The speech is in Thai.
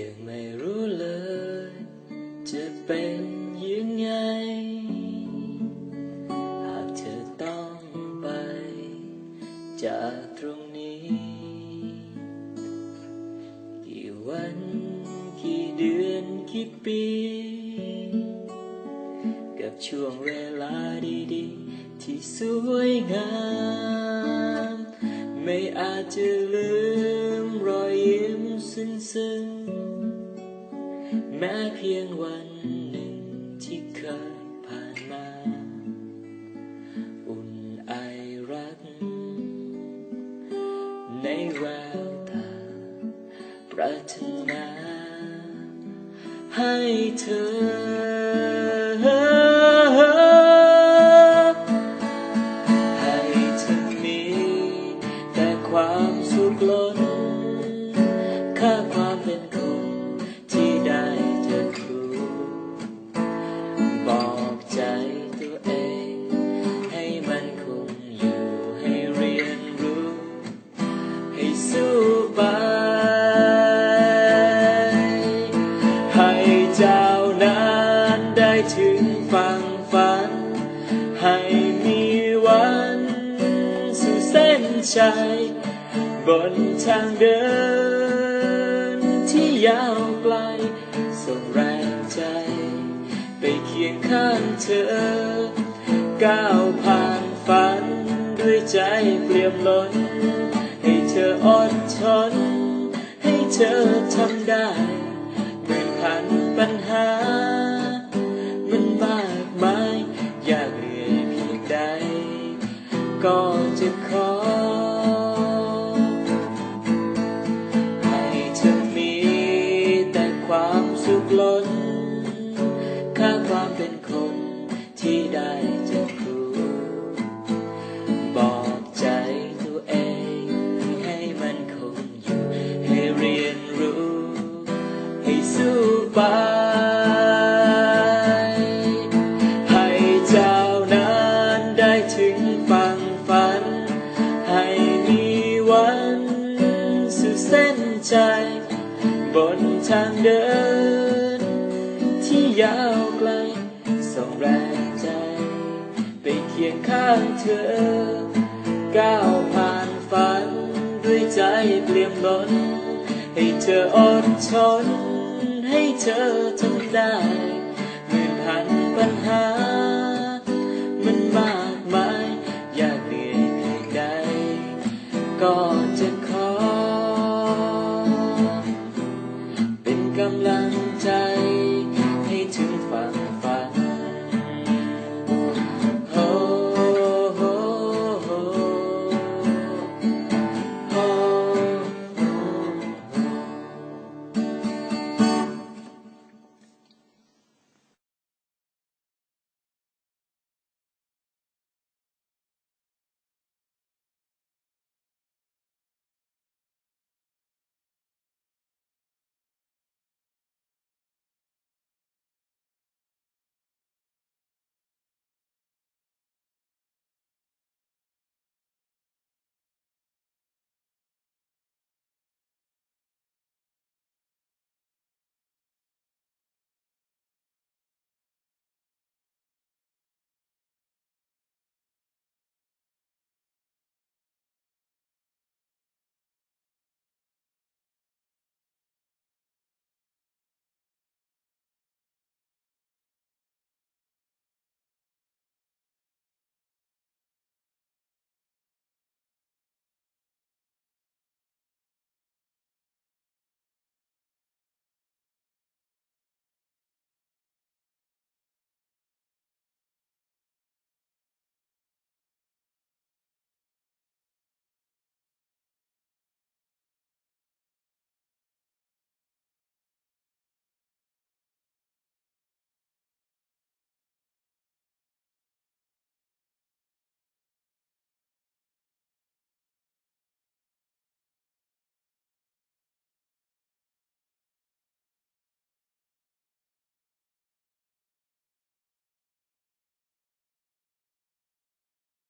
ยังไม่รู้เลย จะเป็นยังไง หากเธอต้องไป จากตรงนี้ กี่วันกี่เดือนกี่ปี กับช่วงเวลาดีๆ ที่สวยงาม ไม่อาจจะลืมรอยยิ้มซึ้งๆ แม้เพียงวันหนึ่งที่เคยผ่านมา อุ่นไอรัก ในแววตา ปรารถนา ให้เธอ สู้ไป ให้เจ้านานได้ถึงฟังฝัน ให้มีวันสู่เส้นชัยบนทางเดินที่ยาวไกลส่งแรงใจ ไปเคียงข้างเธอ ก้าวผ่านฝันด้วยใจเปลี่ยมล้น ธออดทน ให้เธอทำได้หมื่นพันปัญหา มันมากมายอยากเหนื่อยเพียงใด ก็จะขอ ให้เธอมีแต่ความสุขล้น ค่าความเป็นคนที่ได้เจอ ทางเดิน ที่ยาวไกล ส่งแรงใจ ไปเคียงข้างเธอ ก้าวผ่านฝัน ด้วยใจเปลี่ยมล้น ให้เธออดทน ให้เธอทำได้หมื่นพันปัญหา